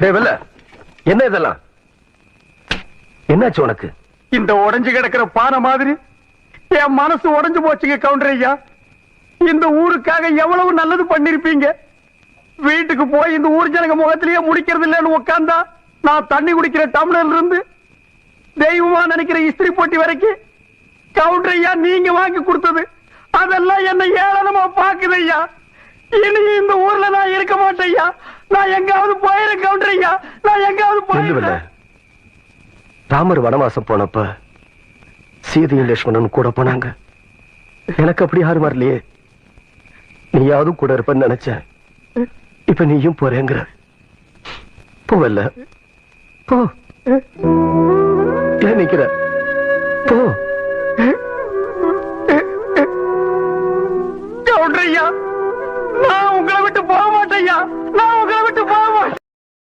என்ன இதெல்லாம்? என்னாச்சு உனக்கு? இந்த உடைஞ்சு கிடக்கிற பானை மாதிரி? என் மனசு உடைஞ்சு போச்சுங்க கவுண்டர் ஐயா. இந்த ஊருக்காக எவ்வளவு நல்லது பண்ணிருப்பீங்க? வீட்டுக்கு போய் இந்த ஊர் ஜனங்க முகத்திலேயே முடிக்கிறது இல்லைன்னு உட்காந்தா நான் தண்ணி குடிக்கிற டம்ளர்ல இருந்து தெய்வமா நினைக்கிற இஸ்திரி போட்டி வரைக்கும் கவுண்டர் ஐயா நீங்க வாங்கி கொடுத்தது. அதெல்லாம் என்ன ஏளனமா பாக்குது ஐயா. இனி இந்த ஊர்ல நான் இருக்க மாட்டேன் ஐயா. நான் எங்காவது போயிரு கவுண்டர் சொல்லுவல ராமர் வனவாசம் போனப்ப சீதையும் லட்சுமணன் கூட போனாங்க. எனக்கு அப்படி யாரும் வரலையே. நீயாவது கூட இருப்பன்னு நினைச்சேன். இப்ப நீயும் போறேங்கிற. போவல்ல. போ. நிக்கிற. போ. உங்களை விட்டு போக மாட்டேயா நான் உங்களை விட்டு போக மாட்டேன்.